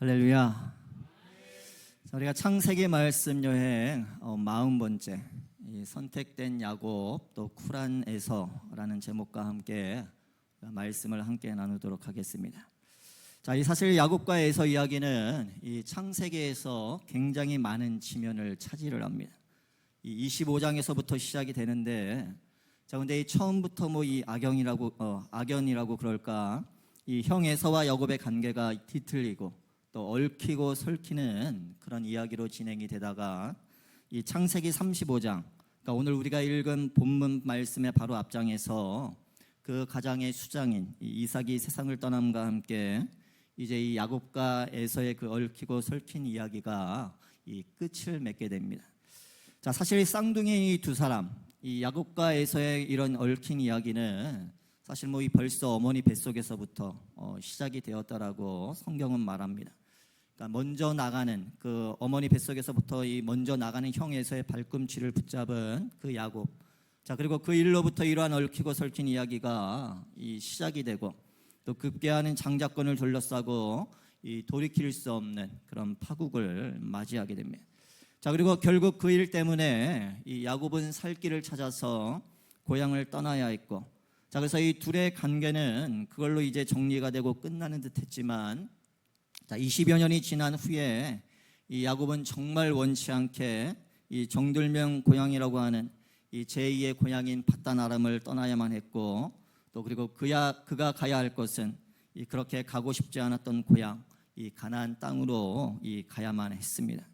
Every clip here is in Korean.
할렐루야. 자, 우리가 창세기 말씀 여행 어, 40번째 이 선택된 야곱 또 쿨한 에서라는 제목과 함께 말씀을 함께 나누도록 하겠습니다. 자, 이 사실 야곱과 에서 이야기는 이 창세기에서 굉장히 많은 지면을 차지를 합니다. 이 25장에서부터 시작이 되는데 자, 근데 이 처음부터 뭐 이 악연이라고 어, 악연이라고 그럴까? 이 형 에서와 야곱의 관계가 뒤틀리고 또 얽히고 설키는 그런 이야기로 진행이 되다가 이 창세기 35장 그러니까 오늘 우리가 읽은 본문 말씀의 바로 앞장에서 그 가장의 수장인 이 이삭이 세상을 떠남과 함께 이제 이 야곱과 에서의 그 얽히고 설킨 이야기가 이 끝을 맺게 됩니다. 자, 사실 이 쌍둥이 두 사람, 이 야곱과 에서의 이런 얽힌 이야기는 사실 뭐 이 벌써 어머니 뱃속에서부터 어, 시작이 되었다라고 성경은 말합니다. 그러니까 먼저 나가는 그 어머니 뱃속에서부터 이 먼저 나가는 형에서의 발꿈치를 붙잡은 그 야곱. 자 그리고 그 일로부터 이러한 얽히고 설킨 이야기가 이 시작이 되고 또 급기야는 장자권을 둘러싸고 이 돌이킬 수 없는 그런 파국을 맞이하게 됩니다. 자 그리고 결국 그 일 때문에 이 야곱은 살 길을 찾아서 고향을 떠나야 했고 자 그래서 이 둘의 관계는 그걸로 이제 정리가 되고 끝나는 듯했지만 자 20여 년이 지난 후에 이 야곱은 정말 원치 않게 이 정들명 고향이라고 하는 이 제2의 고향인 바단 아람을 떠나야만 했고 또 그리고 그야 그가 가야 할 것은 이 그렇게 가고 싶지 않았던 고향 이 가나안 땅으로 이 가야만 했습니다.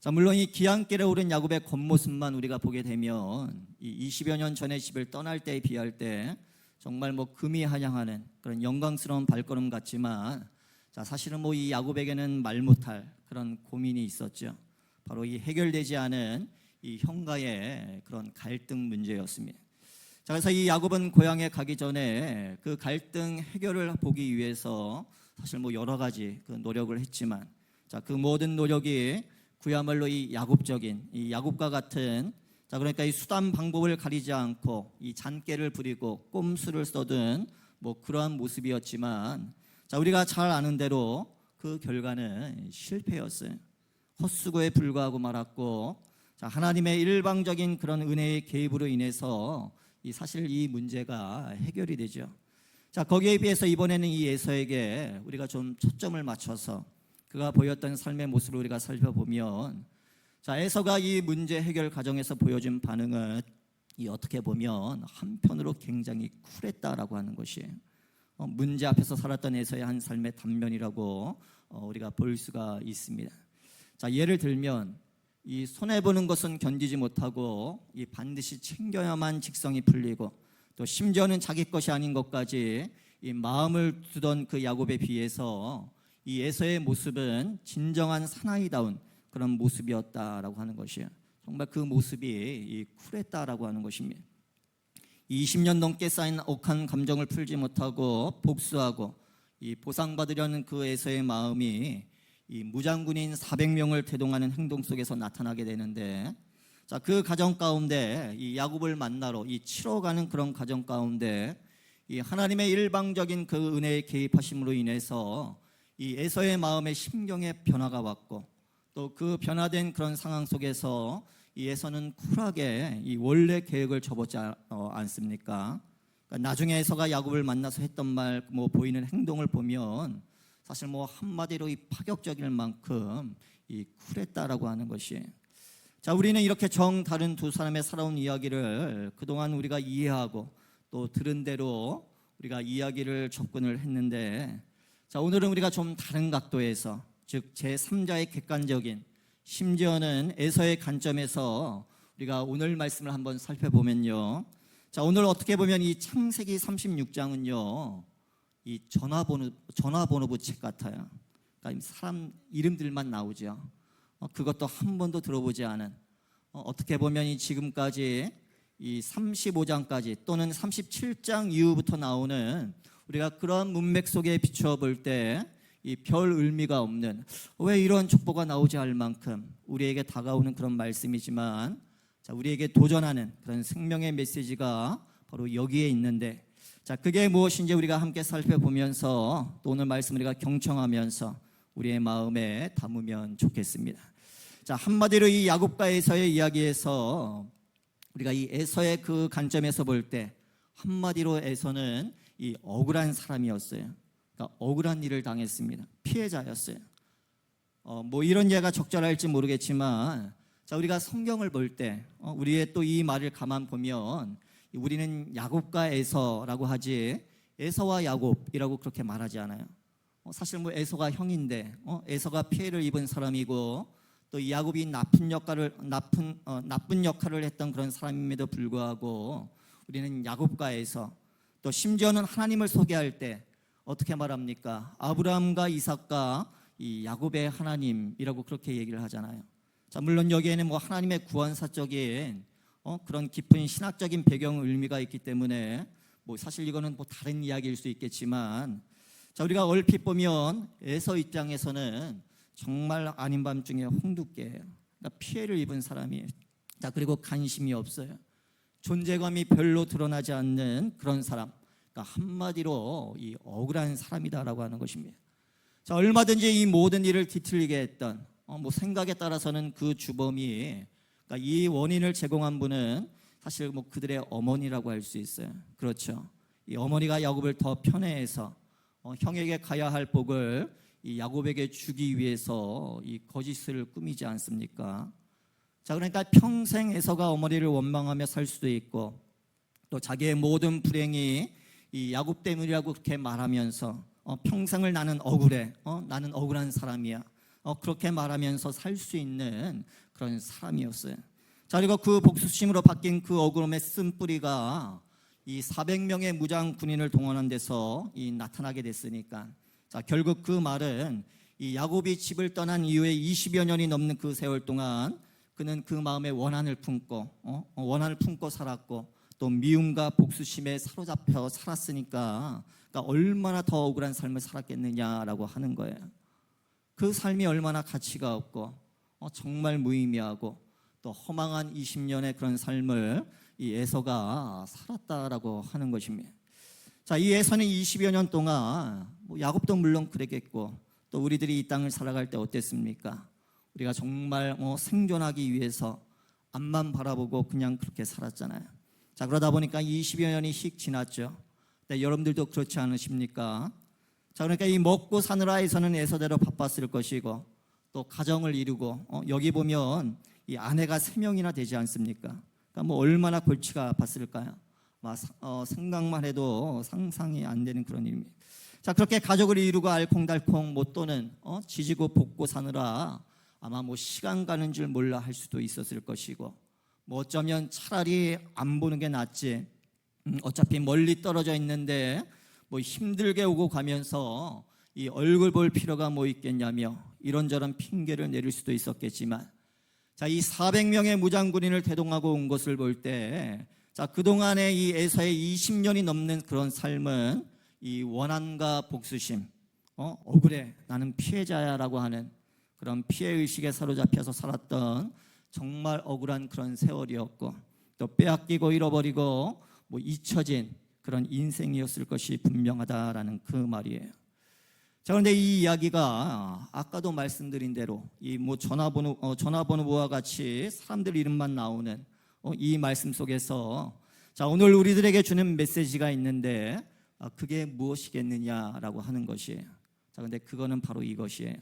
자 물론 이 기한길에 오른 야곱의 겉모습만 우리가 보게 되면 이 20여 년 전의 집을 떠날 때에 비할 때 정말 뭐 금이 한양하는 그런 영광스러운 발걸음 같지만 자 사실은 뭐 이 야곱에게는 말 못할 그런 고민이 있었죠. 바로 이 해결되지 않은 이 형과의 그런 갈등 문제였습니다. 자 그래서 이 야곱은 고향에 가기 전에 그 갈등 해결을 보기 위해서 사실 뭐 여러 가지 그 노력을 했지만 자 그 모든 노력이 그야말로 이 야곱적인 이 야곱과 같은 자 그러니까 이 수단 방법을 가리지 않고 이 잔깨를 부리고 꼼수를 써든 뭐 그러한 모습이었지만 자 우리가 잘 아는 대로 그 결과는 실패였어요. 헛수고에 불과하고 말았고 자 하나님의 일방적인 그런 은혜의 개입으로 인해서 이 사실 이 문제가 해결이 되죠. 자 거기에 비해서 이번에는 이 예서에게 우리가 좀 초점을 맞춰서 그가 보였던 삶의 모습을 우리가 살펴보면 자 에서가 이 문제 해결 과정에서 보여준 반응은 이 어떻게 보면 한편으로 굉장히 쿨했다라고 하는 것이에요. 어, 문제 앞에서 살았던 에서의 한 삶의 단면이라고 어, 우리가 볼 수가 있습니다. 자 예를 들면 이 손해 보는 것은 견디지 못하고 이 반드시 챙겨야만 직성이 풀리고 또 심지어는 자기 것이 아닌 것까지 이 마음을 두던 그 야곱에 비해서 이 에서의 모습은 진정한 사나이다운 그런 모습이었다라고 하는 것이에요. 정말 그 모습이 이 쿨했다라고 하는 것입니다. 20년 넘게 쌓인 억한 감정을 풀지 못하고 복수하고 이 보상받으려는 그 에서의 마음이 이 무장군인 400명을 대동하는 행동 속에서 나타나게 되는데 자, 그 가정 가운데 이 야곱을 만나러 이 치러 가는 그런 가정 가운데 이 하나님의 일방적인 그 은혜의 개입하심으로 인해서 이 에서의 마음에 심경의 변화가 왔고 또 그 변화된 그런 상황 속에서 이 에서는 쿨하게 이 원래 계획을 접었지 않- 어, 않습니까? 그러니까 나중에 에서가 야곱을 만나서 했던 말, 뭐 보이는 행동을 보면 사실 뭐 한마디로 이 파격적일 만큼 이 쿨했다라고 하는 것이. 자, 우리는 이렇게 정 다른 두 사람의 살아온 이야기를 그동안 우리가 이해하고 또 들은 대로 우리가 이야기를 접근을 했는데 자, 오늘은 우리가 좀 다른 각도에서 즉 제3자의 객관적인 심지어는 에서의 관점에서 우리가 오늘 말씀을 한번 살펴보면요. 자, 오늘 어떻게 보면 이 창세기 36장은요. 이 전화번호 전화번호부 책 같아요. 그러니까 사람 이름들만 나오죠. 어, 그것도 한 번도 들어보지 않은 어, 어떻게 보면 이 지금까지 이 35장까지 또는 37장 이후부터 나오는 우리가 그런 문맥 속에 비추어 볼 때 이 별 의미가 없는 왜 이런 족보가 나오지 않을 만큼 우리에게 다가오는 그런 말씀이지만 자 우리에게 도전하는 그런 생명의 메시지가 바로 여기에 있는데 자 그게 무엇인지 우리가 함께 살펴보면서 또 오늘 말씀 우리가 경청하면서 우리의 마음에 담으면 좋겠습니다. 자 한마디로 이 야곱과 에서의 이야기에서 우리가 이 에서의 그 관점에서 볼 때 한마디로 에서는 이 억울한 사람이었어요. 그러니까 억울한 일을 당했습니다. 피해자였어요. 어, 뭐 이런 예가 적절할지 모르겠지만 자 우리가 성경을 볼때 어, 우리의 또 이 말을 가만 보면 우리는 야곱과 에서라고 하지 에서와 야곱이라고 그렇게 말하지 않아요. 어, 사실 뭐 에서가 형인데 어, 에서가 피해를 입은 사람이고 또 야곱이 나쁜 역할을 나쁜 어, 나쁜 역할을 했던 그런 사람임에도 불구하고 우리는 야곱과 에서 또 심지어는 하나님을 소개할 때 어떻게 말합니까? 아브라함과 이삭과 이 야곱의 하나님이라고 그렇게 얘기를 하잖아요. 자 물론 여기에는 뭐 하나님의 구원사적인 어, 그런 깊은 신학적인 배경 의미가 있기 때문에 뭐 사실 이거는 뭐 다른 이야기일 수 있겠지만 자 우리가 얼핏 보면 에서 입장에서는 정말 아닌 밤중에 홍두깨예요. 그러니까 피해를 입은 사람이에요. 자 그리고 관심이 없어요. 존재감이 별로 드러나지 않는 그런 사람. 그러니까 한마디로 이 억울한 사람이다라고 하는 것입니다. 자 얼마든지 이 모든 일을 뒤틀리게 했던 어, 뭐 생각에 따라서는 그 주범이 그러니까 이 원인을 제공한 분은 사실 뭐 그들의 어머니라고 할 수 있어요. 그렇죠. 이 어머니가 야곱을 더 편애해서 어, 형에게 가야 할 복을 이 야곱에게 주기 위해서 이 거짓을 꾸미지 않습니까? 자 그러니까 평생 에서가 어머니를 원망하며 살 수도 있고 또 자기의 모든 불행이 이 야곱 때문이라고 그렇게 말하면서 어, 평생을 나는 억울해, 어, 나는 억울한 사람이야. 어, 그렇게 말하면서 살 수 있는 그런 사람이었어요. 자 그리고 그 복수심으로 바뀐 그 억울함의 쓴뿌리가 이 400명의 무장 군인을 동원한 데서 이 나타나게 됐으니까 자 결국 그 말은 이 야곱이 집을 떠난 이후에 20여 년이 넘는 그 세월 동안 그는 그 마음에 원한을 품고 어? 어, 원한을 품고 살았고 또 미움과 복수심에 사로잡혀 살았으니까 그러니까 얼마나 더 억울한 삶을 살았겠느냐라고 하는 거예요. 그 삶이 얼마나 가치가 없고 어, 정말 무의미하고 또 허망한 20년의 그런 삶을 이 에서가 살았다라고 하는 것입니다. 자, 이 에서는 20여 년 동안 뭐 야곱도 물론 그랬겠고 또 우리들이 이 땅을 살아갈 때 어땠습니까? 우리가 정말 뭐 생존하기 위해서 앞만 바라보고 그냥 그렇게 살았잖아요. 자, 그러다 보니까 20여 년이 휙 지났죠. 네, 여러분들도 그렇지 않으십니까? 자, 그러니까 이 먹고 사느라 에서는 에서대로 바빴을 것이고 또 가정을 이루고 어, 여기 보면 이 아내가 세 명이나 되지 않습니까? 그러니까 뭐 얼마나 골치가 아팠을까요? 막 어, 생각만 해도 상상이 안 되는 그런 일입니다. 자 그렇게 가족을 이루고 알콩달콩 못 또는 어, 지지고 볶고 사느라 아마 뭐 시간 가는 줄 몰라 할 수도 있었을 것이고 뭐 어쩌면 차라리 안 보는 게 낫지. 음, 어차피 멀리 떨어져 있는데 뭐 힘들게 오고 가면서 이 얼굴 볼 필요가 뭐 있겠냐며 이런저런 핑계를 내릴 수도 있었겠지만 자, 이 400명의 무장군인을 대동하고 온 것을 볼 때, 자, 그동안의 이 에서의 20년이 넘는 그런 삶은 이 원한과 복수심, 어, 억울해, 나는 피해자야라고 하는 그런 피해 의식에 사로잡혀서 살았던 정말 억울한 그런 세월이었고, 또 빼앗기고 잃어버리고 뭐 잊혀진 그런 인생이었을 것이 분명하다라는 그 말이에요. 자 그런데 이 이야기가 아까도 말씀드린 대로 이 뭐 전화번호 어, 전화번호와 같이 사람들 이름만 나오는 어, 이 말씀 속에서 자 오늘 우리들에게 주는 메시지가 있는데 아, 그게 무엇이겠느냐라고 하는 것이에요. 자 근데 그거는 바로 이것이에요.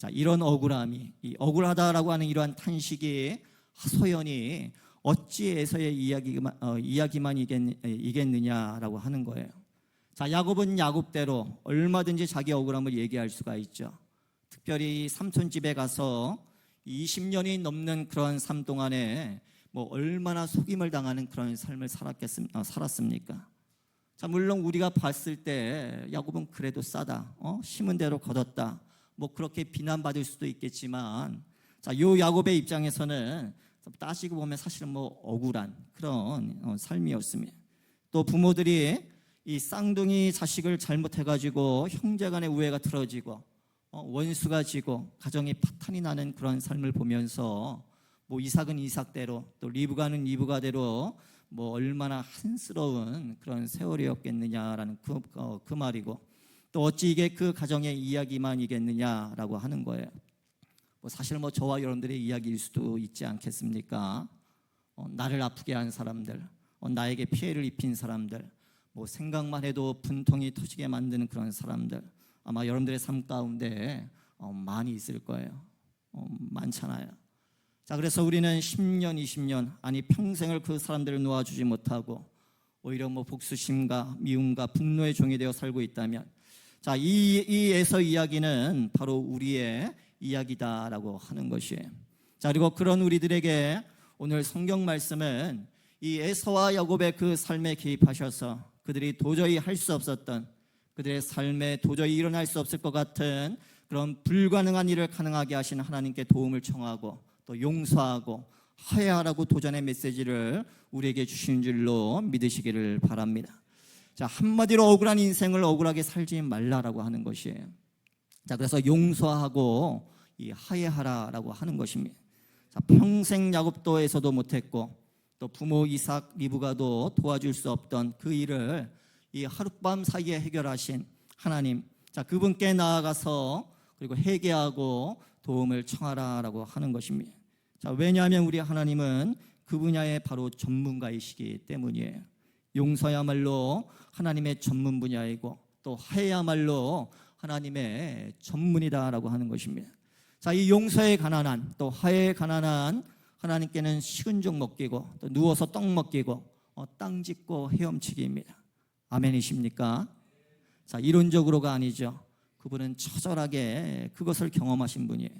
자 이런 억울함이 이 억울하다라고 하는 이러한 탄식이 하소연이 어찌에서의 이야기만 어, 이야기만 이겠, 이겠 느냐라고 하는 거예요. 자, 야곱은 야곱대로 얼마든지 자기 억울함을 얘기할 수가 있죠. 특별히 삼촌 집에 가서 20년이 넘는 그런 삶 동안에 뭐 얼마나 속임을 당하는 그런 삶을 살았겠습, 어, 살았습니까? 자, 물론 우리가 봤을 때 야곱은 그래도 싸다, 어? 심은 대로 거뒀다. 뭐 그렇게 비난받을 수도 있겠지만, 자, 요 야곱의 입장에서는 따지고 보면 사실은 뭐 억울한 그런 어, 삶이었습니다. 또 부모들이 이 쌍둥이 자식을 잘못해가지고 형제간의 우애가 틀어지고 어, 원수가 지고 가정이 파탄이 나는 그런 삶을 보면서 뭐 이삭은 이삭대로 또 리브가는 리브가대로 뭐 얼마나 한스러운 그런 세월이었겠느냐라는 그, 어, 그 말이고 또 어찌 이게 그 가정의 이야기만이겠느냐라고 하는 거예요. 뭐 사실 뭐 저와 여러분들의 이야기일 수도 있지 않겠습니까? 어, 나를 아프게 한 사람들, 어, 나에게 피해를 입힌 사람들, 뭐 생각만 해도 분통이 터지게 만드는 그런 사람들 아마 여러분들의 삶 가운데 어, 많이 있을 거예요. 어, 많잖아요. 자, 그래서 우리는 10년, 20년 아니 평생을 그 사람들을 놓아주지 못하고 오히려 뭐 복수심과 미움과 분노의 종이 되어 살고 있다면 자, 이, 이 에서 이야기는 바로 우리의 이야기다라고 하는 것이에요. 자, 그리고 그런 우리들에게 오늘 성경 말씀은 이 에서와 야곱의 그 삶에 개입하셔서 그들이 도저히 할 수 없었던 그들의 삶에 도저히 일어날 수 없을 것 같은 그런 불가능한 일을 가능하게 하신 하나님께 도움을 청하고 또 용서하고 하야하라고 도전의 메시지를 우리에게 주신 줄로 믿으시기를 바랍니다. 자, 한마디로 억울한 인생을 억울하게 살지 말라라고 하는 것이에요. 자, 그래서 용서하고 이 하야하라라고 하는 것입니다. 자, 평생 야곱도에서도 못했고 또 부모 이삭 리브가도 도와줄 수 없던 그 일을 이 하룻밤 사이에 해결하신 하나님. 자, 그분께 나아가서 그리고 회개하고 도움을 청하라라고 하는 것입니다. 자, 왜냐하면 우리 하나님은 그 분야의 바로 전문가이시기 때문이에요. 용서야말로 하나님의 전문 분야이고 또 하야말로 하나님의 전문이다라고 하는 것입니다. 자, 이 용서에 가난한 또 하야에 가난한 하나님께는 식은 죽 먹기고 또 누워서 떡 먹기고 어, 땅 짚고 헤엄치기입니다. 아멘이십니까? 자, 이론적으로가 아니죠. 그분은 처절하게 그것을 경험하신 분이에요.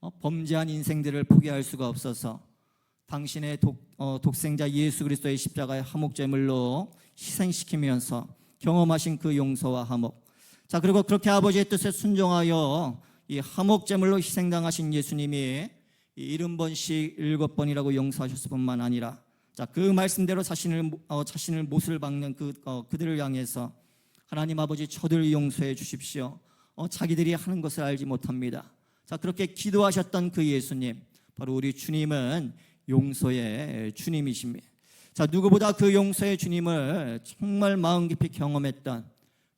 어, 범죄한 인생들을 포기할 수가 없어서 당신의 독, 어, 독생자 예수 그리스도의 십자가의 화목제물로 희생시키면서 경험하신 그 용서와 화목. 자 그리고 그렇게 아버지의 뜻에 순종하여 이 화목제물로 희생당하신 예수님이 일흔 번씩 일곱 번이라고 용서하셨을 뿐만 아니라 자 그 말씀대로 자신을 어, 자신을 못을 박는 그 어, 그들을 향해서 하나님 아버지 저들 용서해 주십시오. 어, 자기들이 하는 것을 알지 못합니다. 자 그렇게 기도하셨던 그 예수님 바로 우리 주님은 용서의 주님이십니다. 자, 누구보다 그 용서의 주님을 정말 마음 깊이 경험했던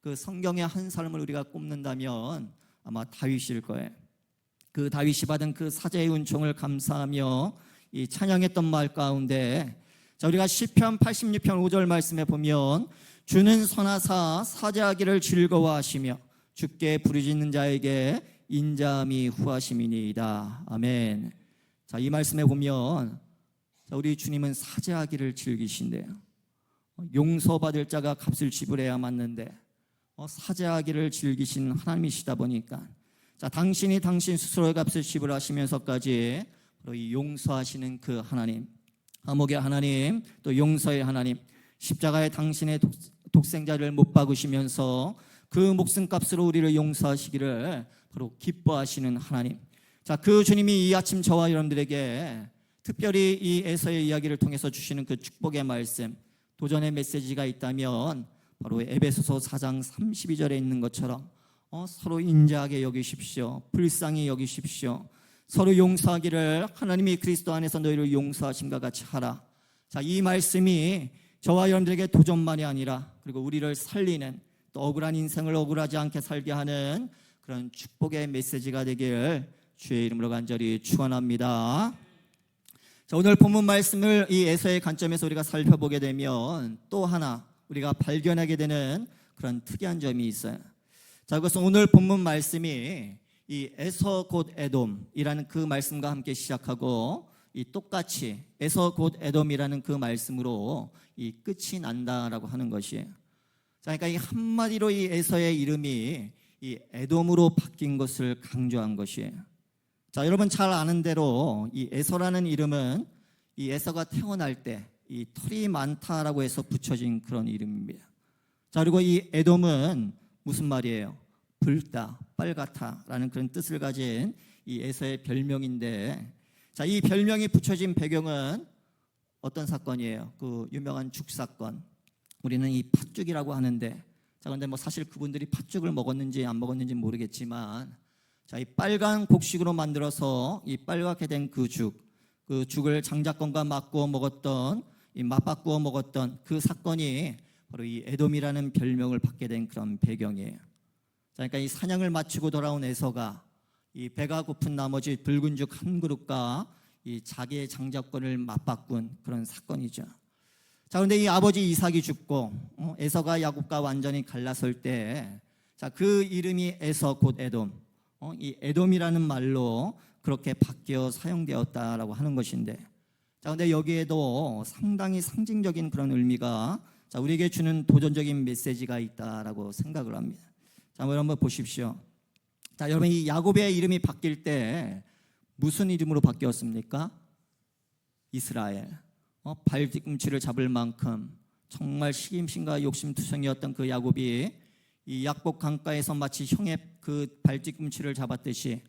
그 성경의 한 사람을 우리가 꼽는다면 아마 다윗일 거예요. 그 다윗이 받은 그 사제의 은총을 감사하며 이 찬양했던 말 가운데 자, 우리가 시편 86편 5절 말씀에 보면 주는 선하사 사제하기를 즐거워하시며 주께 부르짖는 자에게 인자함이 후하심이니이다. 아멘. 자, 이 말씀에 보면 자, 우리 주님은 사죄하기를 즐기신대요. 어, 용서받을 자가 값을 지불해야 맞는데 어, 사죄하기를 즐기신 하나님이시다 보니까 자, 당신이 당신 스스로의 값을 지불하시면서까지 바로 이 용서하시는 그 하나님, 감옥의 하나님, 또 용서의 하나님, 십자가에 당신의 독, 독생자를 못 박으시면서 그 목숨값으로 우리를 용서하시기를 바로 기뻐하시는 하나님. 자, 그 주님이 이 아침 저와 여러분들에게 특별히 이 에서의 이야기를 통해서 주시는 그 축복의 말씀, 도전의 메시지가 있다면 바로 에베소서 4장 32절에 있는 것처럼 어, 서로 인자하게 여기십시오. 불쌍히 여기십시오. 서로 용서하기를 하나님이 그리스도 안에서 너희를 용서하심과 같이 하라. 자, 이 말씀이 저와 여러분들에게 도전만이 아니라 그리고 우리를 살리는 또 억울한 인생을 억울하지 않게 살게 하는 그런 축복의 메시지가 되길 주의 이름으로 간절히 축원합니다. 자, 오늘 본문 말씀을 이 에서의 관점에서 우리가 살펴보게 되면 또 하나 우리가 발견하게 되는 그런 특이한 점이 있어요. 자, 그것은 오늘 본문 말씀이 이 에서 곧 에돔이라는 그 말씀과 함께 시작하고 이 똑같이 에서 곧 에돔이라는 그 말씀으로 이 끝이 난다라고 하는 것이에요. 자, 그러니까 이 한마디로 이 에서의 이름이 이 에돔으로 바뀐 것을 강조한 것이에요. 자, 여러분 잘 아는 대로 이 에서라는 이름은 이 에서가 태어날 때 이 털이 많다라고 해서 붙여진 그런 이름입니다. 자, 그리고 이 에돔은 무슨 말이에요? 붉다, 빨갛다라는 그런 뜻을 가진 이 에서의 별명인데 자, 이 별명이 붙여진 배경은 어떤 사건이에요? 그 유명한 죽 사건. 우리는 이 팥죽이라고 하는데 자, 근데 뭐 사실 그분들이 팥죽을 먹었는지 안 먹었는지 모르겠지만 자, 이 빨간 곡식으로 만들어서 이 빨갛게 된 그 죽, 그 죽을 장작권과 맞구워 먹었던 이 맞바꾸어 먹었던 그 사건이 바로 이 에돔이라는 별명을 받게 된 그런 배경이에요. 자, 그러니까 이 사냥을 마치고 돌아온 에서가 이 배가 고픈 나머지 붉은 죽 한 그릇과 이 자기의 장자권을 맞바꾼 그런 사건이죠. 자, 그런데 이 아버지 이삭이 죽고 어, 에서가 야곱과 완전히 갈라설 때, 자, 그 이름이 에서 곧 에돔, 어, 이 에돔이라는 말로 그렇게 바뀌어 사용되었다라고 하는 것인데, 자, 근데 여기에도 상당히 상징적인 그런 의미가 자, 우리에게 주는 도전적인 메시지가 있다라고 생각을 합니다. 자, 한번 한번 보십시오. 자, 여러분 이 야곱의 이름이 바뀔 때 무슨 이름으로 바뀌었습니까? 이스라엘. 어, 발 뒤꿈치를 잡을 만큼 정말 시김신과 욕심투성이었던 그 야곱이 이 약복 강가에서 마치 형의 그 발 뒤꿈치를 잡았듯이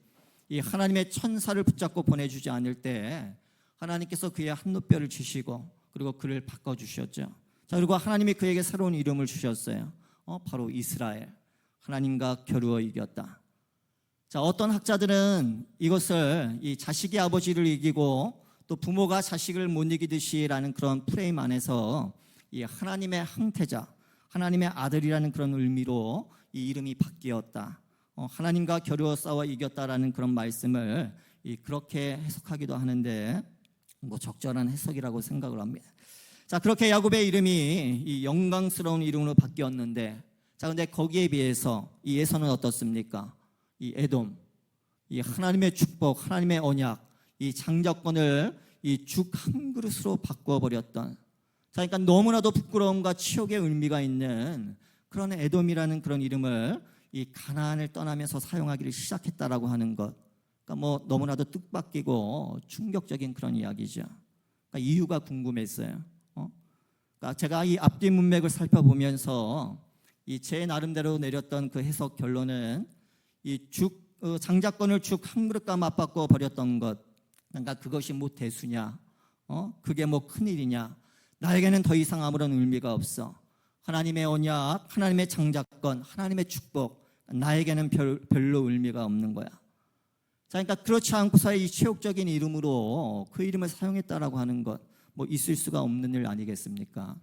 이 하나님의 천사를 붙잡고 보내주지 않을 때 하나님께서 그의 한눈뼈를 주시고 그리고 그를 바꿔 주셨죠. 자 그리고 하나님이 그에게 새로운 이름을 주셨어요. 어, 바로 이스라엘. 하나님과 겨루어 이겼다. 자 어떤 학자들은 이것을 이 자식이 아버지를 이기고 또 부모가 자식을 못 이기듯이라는 그런 프레임 안에서 이 하나님의 항태자, 하나님의 아들이라는 그런 의미로 이 이름이 바뀌었다. 어, 하나님과 겨루어 싸워 이겼다라는 그런 말씀을 이 그렇게 해석하기도 하는데 뭐 적절한 해석이라고 생각을 합니다. 자 그렇게 야곱의 이름이 이 영광스러운 이름으로 바뀌었는데 자 근데 거기에 비해서 이 에서는 어떻습니까? 이 에돔, 이 하나님의 축복, 하나님의 언약, 이 장자권을 이 죽 한 그릇으로 바꿔 버렸던. 자 그러니까 너무나도 부끄러움과 치욕의 의미가 있는 그런 에돔이라는 그런 이름을 이 가나안을 떠나면서 사용하기를 시작했다라고 하는 것. 그러니까 뭐 너무나도 뜻밖이고 충격적인 그런 이야기죠. 그러니까 이유가 궁금했어요. 어? 그러니까 제가 이 앞뒤 문맥을 살펴보면서 이 제 나름대로 내렸던 그 해석 결론은 이죽 어, 장자권을 죽 한 그릇과 맞바꿔 버렸던 것. 그러니까 그것이 뭐 대수냐? 어? 그게 뭐 큰일이냐? 나에게는 더 이상 아무런 의미가 없어. 하나님의 언약, 하나님의 장자권, 하나님의 축복, 나에게는 별, 별로 의미가 없는 거야. 자, 그러니까 그렇지 않고서 이 체육적인 이름으로 그 이름을 사용했다라고 하는 것, 뭐 있을 수가 없는 일 아니겠습니까?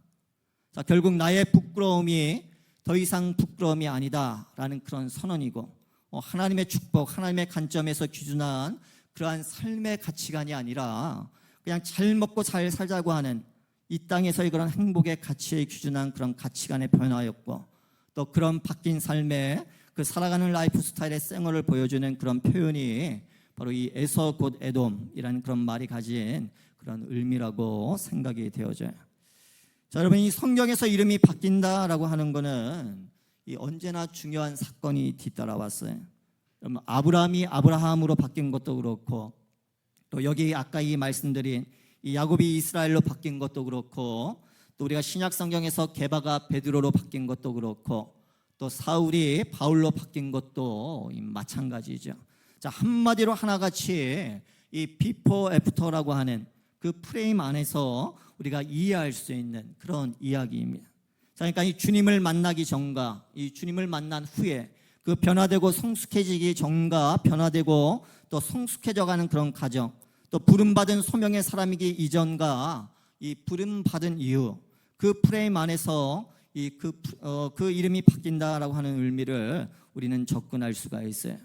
자, 결국 나의 부끄러움이 더 이상 부끄러움이 아니다라는 그런 선언이고, 어, 하나님의 축복, 하나님의 관점에서 기준한 그러한 삶의 가치관이 아니라 그냥 잘 먹고 잘 살자고 하는 이 땅에서의 그런 행복의 가치에 기준한 그런 가치관의 변화였고 또 그런 바뀐 삶의 그 살아가는 라이프 스타일의 생활을 보여주는 그런 표현이 바로 이 에서 곧 에돔이라는 그런 말이 가진 그런 의미라고 생각이 되어져요. 자, 여러분 이 성경에서 이름이 바뀐다라고 하는 거는 이 언제나 중요한 사건이 뒤따라왔어요. 여러분 아브라함이 아브라함으로 바뀐 것도 그렇고 또 여기 아까 이 말씀드린 이 야곱이 이스라엘로 바뀐 것도 그렇고 또 우리가 신약 성경에서 게바가 베드로로 바뀐 것도 그렇고 또 사울이 바울로 바뀐 것도 마찬가지죠. 자 한마디로 하나같이 이 비포 애프터라고 하는 그 프레임 안에서 우리가 이해할 수 있는 그런 이야기입니다. 자, 그러니까 이 주님을 만나기 전과 이 주님을 만난 후에 그 변화되고 성숙해지기 전과 변화되고 또 성숙해져가는 그런 과정, 또 부름받은 소명의 사람이기 이전과 이 부름받은 이후 그 프레임 안에서 이그 어, 그 이름이 바뀐다라고 하는 의미를 우리는 접근할 수가 있어요.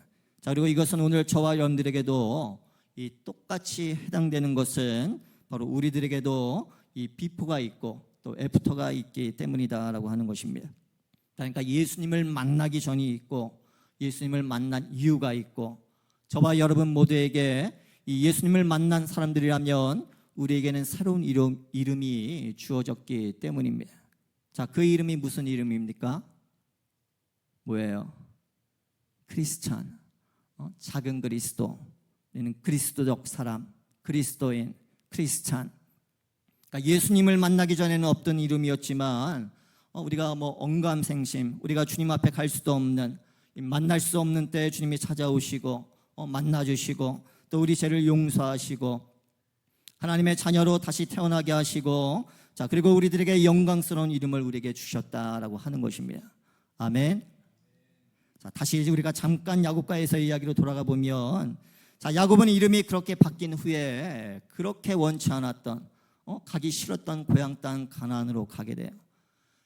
자 그리고 이것은 오늘 저와 여러분들에게도 이 똑같이 해당되는 것은 바로 우리들에게도 이 비포가 있고 또 애프터가 있기 때문이다라고 하는 것입니다. 그러니까 예수님을 만나기 전이 있고 예수님을 만난 이유가 있고 저와 여러분 모두에게 이 예수님을 만난 사람들이라면 우리에게는 새로운 이름, 이름이 주어졌기 때문입니다. 자, 그 이름이 무슨 이름입니까? 뭐예요? 크리스찬, 어? 작은 그리스도, 그리스도적 사람, 그리스도인, 크리스찬. 그러니까 예수님을 만나기 전에는 없던 이름이었지만 어, 우리가 뭐 언감생심, 우리가 주님 앞에 갈 수도 없는 만날 수 없는 때 주님이 찾아오시고 어, 만나주시고 또 우리 죄를 용서하시고 하나님의 자녀로 다시 태어나게 하시고 자 그리고 우리들에게 영광스러운 이름을 우리에게 주셨다라고 하는 것입니다. 아멘. 자 다시 우리가 잠깐 야곱과에서 이야기로 돌아가 보면 자 야곱은 이름이 그렇게 바뀐 후에 그렇게 원치 않았던 어, 가기 싫었던 고향 땅 가나안으로 가게 돼요.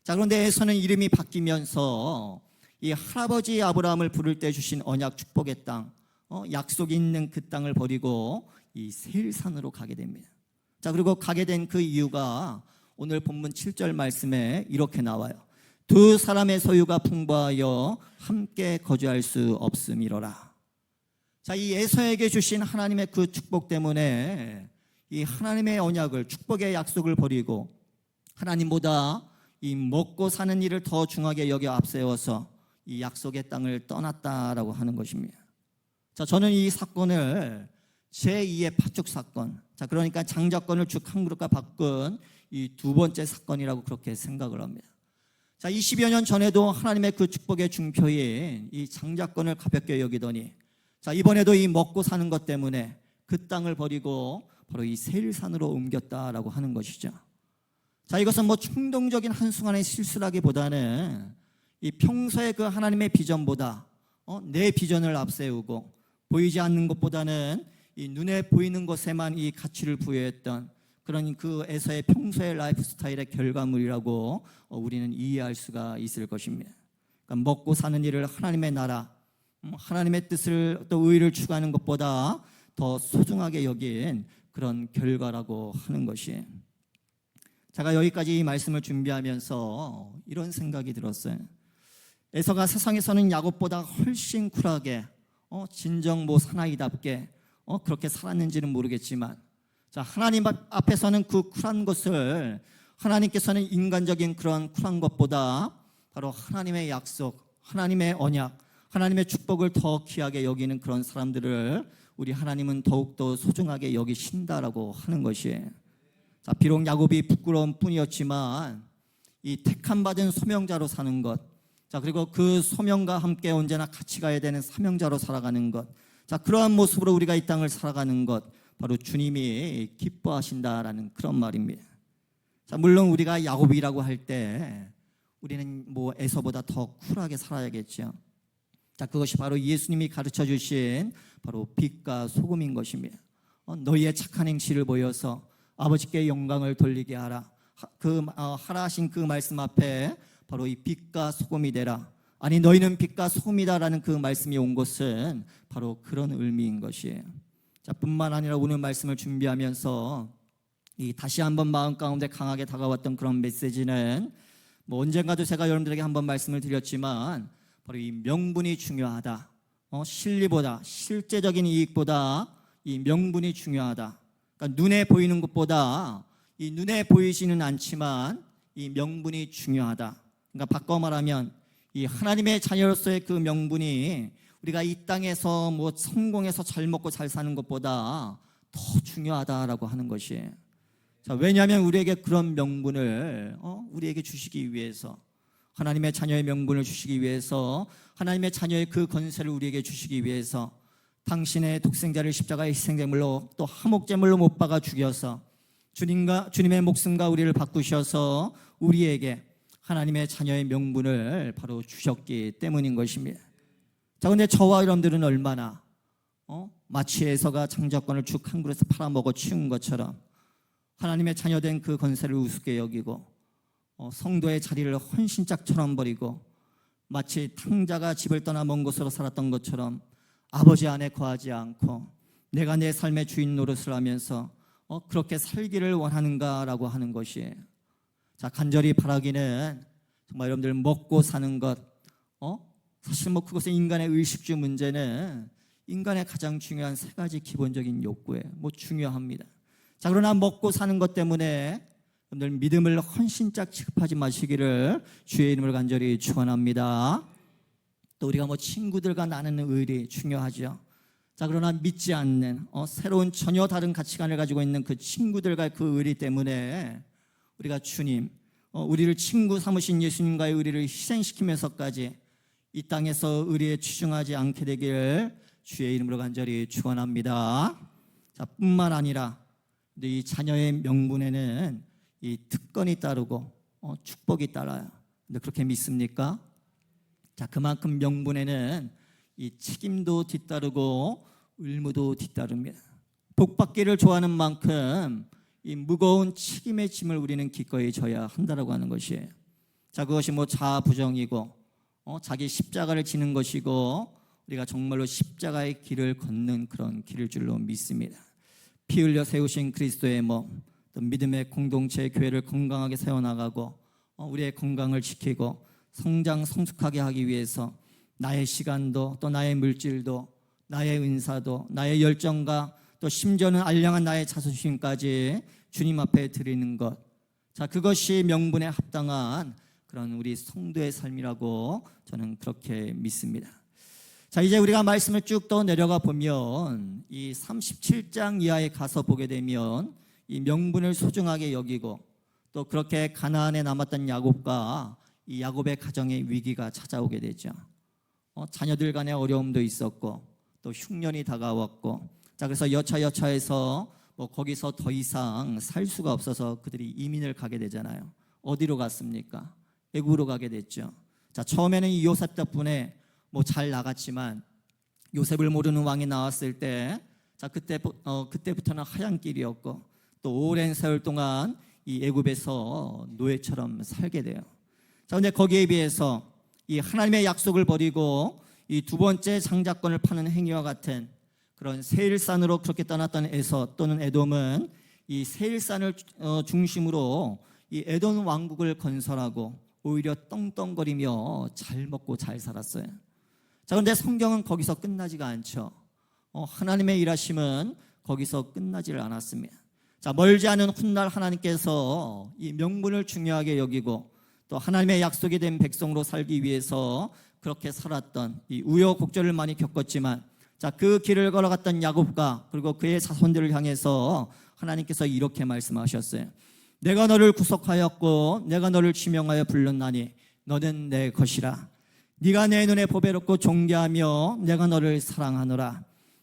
자 그런데 에서는 이름이 바뀌면서 이 할아버지 아브라함을 부를 때 주신 언약 축복의 땅, 어, 약속이 있는 그 땅을 버리고 이 세일산으로 가게 됩니다. 자, 그리고 가게 된 그 이유가 오늘 본문 7절 말씀에 이렇게 나와요. 두 사람의 소유가 풍부하여 함께 거주할 수 없음이로라. 자, 이 에서에게 주신 하나님의 그 축복 때문에 이 하나님의 언약을 축복의 약속을 버리고 하나님보다 이 먹고 사는 일을 더 중하게 여겨 앞세워서 이 약속의 땅을 떠났다라고 하는 것입니다. 자, 저는 이 사건을 제2의 파축 사건. 자, 그러니까 장자권을 죽한 그릇과 바꾼 이 두 번째 사건이라고 그렇게 생각을 합니다. 자, 20여 년 전에도 하나님의 그 축복의 중표인 이 장자권을 가볍게 여기더니 자, 이번에도 이 먹고 사는 것 때문에 그 땅을 버리고 바로 이 세일산으로 옮겼다라고 하는 것이죠. 자, 이것은 뭐 충동적인 한순간의 실수라기보다는 이 평소의 그 하나님의 비전보다 어, 내 비전을 앞세우고 보이지 않는 것보다는 이 눈에 보이는 것에만 이 가치를 부여했던 그런 그 에서의 평소의 라이프 스타일의 결과물이라고 어, 우리는 이해할 수가 있을 것입니다. 그러니까 먹고 사는 일을 하나님의 나라, 음, 하나님의 뜻을 또 의를 추구하는 것보다 더 소중하게 여긴 그런 결과라고 하는 것이. 제가 여기까지 이 말씀을 준비하면서 이런 생각이 들었어요. 에서가 세상에서는 야곱보다 훨씬 쿨하게 어, 진정 뭐 사나이답게 어, 그렇게 살았는지는 모르겠지만 자 하나님 앞- 앞에서는 그 쿨한 것을 하나님께서는 인간적인 그런 쿨한 것보다 바로 하나님의 약속, 하나님의 언약, 하나님의 축복을 더 귀하게 여기는 그런 사람들을 우리 하나님은 더욱더 소중하게 여기신다라고 하는 것이에요. 자, 비록 야곱이 부끄러운 뿐이었지만 이 택함 받은 소명자로 사는 것. 자, 그리고 그 소명과 함께 언제나 같이 가야 되는 사명자로 살아가는 것. 자, 그러한 모습으로 우리가 이 땅을 살아가는 것. 바로 주님이 기뻐하신다라는 그런 말입니다. 자, 물론 우리가 야곱이라고 할 때 우리는 뭐 에서보다 더 쿨하게 살아야겠죠. 자, 그것이 바로 예수님이 가르쳐 주신 바로 빛과 소금인 것입니다. 어, 너희의 착한 행실을 보여서 아버지께 영광을 돌리게 하라. 하, 그 어, 하라 하신 그 말씀 앞에 바로 이 빛과 소금이 되라. 아니 너희는 빛과 소금이다라는 그 말씀이 온 것은 바로 그런 의미인 것이에요. 자, 뿐만 아니라 오늘 말씀을 준비하면서 이 다시 한번 마음 가운데 강하게 다가왔던 그런 메시지는 뭐 언젠가도 제가 여러분들에게 한번 말씀을 드렸지만 바로 이 명분이 중요하다. 어, 실리보다 실제적인 이익보다 이 명분이 중요하다. 그러니까 눈에 보이는 것보다 이 눈에 보이지는 않지만 이 명분이 중요하다. 그러니까 바꿔 말하면 이 하나님의 자녀로서의 그 명분이 우리가 이 땅에서 뭐 성공해서 잘 먹고 잘 사는 것보다 더 중요하다라고 하는 것이에요. 자, 왜냐하면 우리에게 그런 명분을 어? 우리에게 주시기 위해서 하나님의 자녀의 명분을 주시기 위해서 하나님의 자녀의 그 건세를 우리에게 주시기 위해서 당신의 독생자를 십자가의 희생제물로 또 화목제물로 못 박아 죽여서 주님과 주님의 목숨과 우리를 바꾸셔서 우리에게 하나님의 자녀의 명분을 바로 주셨기 때문인 것입니다. 자, 근데 저와 여러분들은 얼마나 어? 마치 에서가 장자권을 죽 한 그릇에 팔아먹어 치운 것처럼 하나님의 자녀된 그 건세를 우습게 여기고 어, 성도의 자리를 헌신짝처럼 버리고 마치 탕자가 집을 떠나 먼 곳으로 살았던 것처럼 아버지 안에 거하지 않고 내가 내 삶의 주인 노릇을 하면서 어, 그렇게 살기를 원하는가라고 하는 것이에요. 자 간절히 바라기는 정말 여러분들 먹고 사는 것, 어? 사실 뭐 그것은 인간의 의식주 문제는 인간의 가장 중요한 세 가지 기본적인 욕구에 뭐 중요합니다. 자 그러나 먹고 사는 것 때문에 여러분들 믿음을 헌신짝 취급하지 마시기를 주의 이름을 간절히 축원합니다. 또 우리가 뭐 친구들과 나누는 의리 중요하죠. 자 그러나 믿지 않는 어, 새로운 전혀 다른 가치관을 가지고 있는 그 친구들과 그 의리 때문에 우리가 주님, 어, 우리를 친구 삼으신 예수님과의 의리를 희생시키면서까지 이 땅에서 의리에 취중하지 않게 되길 주의 이름으로 간절히 축원합니다. 자 뿐만 아니라 이 자녀의 명분에는 이 특권이 따르고 어, 축복이 따라요. 근데 그렇게 믿습니까? 자 그만큼 명분에는 이 책임도 뒤따르고 의무도 뒤따릅니다. 복 받기를 좋아하는 만큼 이 무거운 책임의 짐을 우리는 기꺼이 져야 한다라고 하는 것이에요. 자 그것이 뭐 자부정이고 어, 자기 십자가를 지는 것이고 우리가 정말로 십자가의 길을 걷는 그런 길일 줄로 믿습니다. 피 흘려 세우신 그리스도의 몸, 또 믿음의 공동체 교회를 건강하게 세워나가고 어, 우리의 건강을 지키고 성장 성숙하게 하기 위해서 나의 시간도 또 나의 물질도 나의 은사도 나의 열정과 또 심지어는 알량한 나의 자존심까지 주님 앞에 드리는 것. 자, 그것이 명분에 합당한 그런 우리 성도의 삶이라고 저는 그렇게 믿습니다. 자, 이제 우리가 말씀을 쭉 더 내려가 보면 이 37장 이하에 가서 보게 되면 이 명분을 소중하게 여기고 또 그렇게 가나안에 남았던 야곱과 이 야곱의 가정의 위기가 찾아오게 되죠. 어, 자녀들 간의 어려움도 있었고 또 흉년이 다가왔고 자 그래서 여차여차해서 뭐 거기서 더 이상 살 수가 없어서 그들이 이민을 가게 되잖아요. 어디로 갔습니까? 애굽으로 가게 됐죠. 자 처음에는 이 요셉 덕분에 뭐 잘 나갔지만 요셉을 모르는 왕이 나왔을 때, 자 그때 어, 그때부터는 하얀 길이었고 또 오랜 세월 동안 이 애굽에서 노예처럼 살게 돼요. 자 근데 거기에 비해서 이 하나님의 약속을 버리고 이 두 번째 장자권을 파는 행위와 같은 그런 세일산으로 그렇게 떠났던 에서 또는 에돔은 이 세일산을 어, 중심으로 이 에돔 왕국을 건설하고 오히려 떵떵거리며 잘 먹고 잘 살았어요. 자, 그런데 성경은 거기서 끝나지가 않죠. 어, 하나님의 일하심은 거기서 끝나지를 않았습니다. 자, 멀지 않은 훗날 하나님께서 이 명분을 중요하게 여기고 또 하나님의 약속이 된 백성으로 살기 위해서 그렇게 살았던 이 우여곡절을 많이 겪었지만 자, 그 길을 걸어갔던 야곱과 그리고 그의 자손들을 향해서 하나님께서 이렇게 말씀하셨어요. 내가 너를 구속하였고 내가 너를 지명하여 불렀나니 너는 내 것이라. 네가 내 눈에 보배롭고 존귀하며 내가 너를 사랑하노라.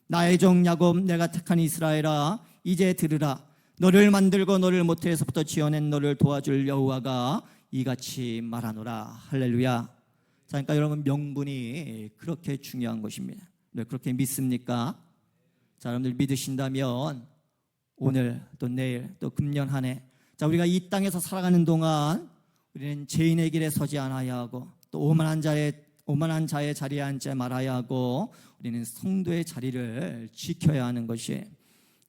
나의 종 야곱 내가 택한 이스라엘아 이제 들으라. 너를 만들고 너를 모태에서부터 지어낸 너를 도와줄 여호와가 이같이 말하노라. 할렐루야. 자, 그러니까 여러분 명분이 그렇게 중요한 것입니다. 네, 그렇게 믿습니까? 자, 여러분들 믿으신다면 오늘 또 내일 또 금년 한 해, 자 우리가 이 땅에서 살아가는 동안 우리는 죄인의 길에 서지 않아야 하고 또 오만한 자의 오만한 자의 자리에 앉지 말아야 하고 우리는 성도의 자리를 지켜야 하는 것이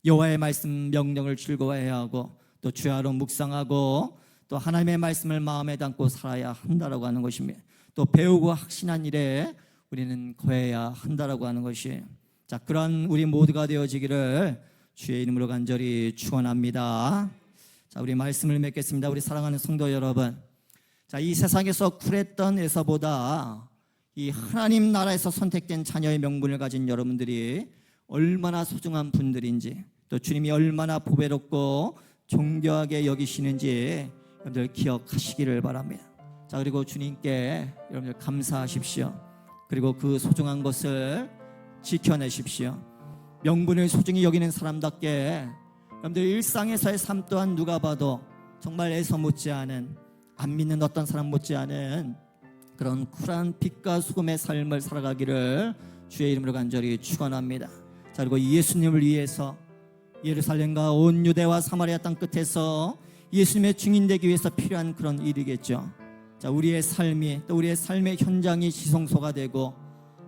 여호와의 말씀 명령을 즐거워해야 하고 또 주야로 묵상하고 또 하나님의 말씀을 마음에 담고 살아야 한다라고 하는 것입니다. 또 배우고 확신한 일에 우리는 거해야 한다라고 하는 것이 자 그런 우리 모두가 되어지기를 주의 이름으로 간절히 축원합니다. 자 우리 말씀을 맺겠습니다. 우리 사랑하는 성도 여러분, 자이 세상에서 쿨했던 에서보다 이 하나님 나라에서 선택된 자녀의 명분을 가진 여러분들이 얼마나 소중한 분들인지 또 주님이 얼마나 보배롭고 존경하게 여기시는지 여러분들 기억하시기를 바랍니다. 자 그리고 주님께 여러분들 감사하십시오. 그리고 그 소중한 것을 지켜내십시오. 명분을 소중히 여기는 사람답게 여러분들 일상에서의 삶 또한 누가 봐도 정말 애서 못지않은 안 믿는 어떤 사람 못지않은 그런 쿨한 빛과 수금의 삶을 살아가기를 주의 이름으로 간절히 축원합니다. 자 그리고 예수님을 위해서 예루살렘과 온 유대와 사마리아 땅 끝에서 예수님의 증인 되기 위해서 필요한 그런 일이겠죠. 자 우리의 삶이 또 우리의 삶의 현장이 지성소가 되고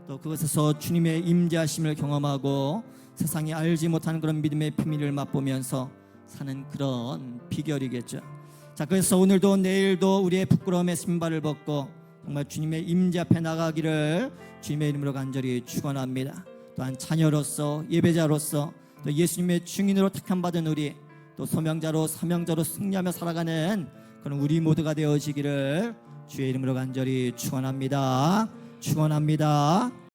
또 그것에서 주님의 임재하심을 경험하고 세상이 알지 못하는 그런 믿음의 비밀을 맛보면서 사는 그런 비결이겠죠. 자 그래서 오늘도 내일도 우리의 부끄러움의 신발을 벗고 정말 주님의 임재 앞에 나가기를 주님의 이름으로 간절히 축원합니다. 또한 자녀로서 예배자로서 또 예수님의 증인으로 택함 받은 우리 또 소명자로 사명자로 승리하며 살아가는 그런 우리 모두가 되어지기를 주의 이름으로 간절히 축원합니다. 축원합니다.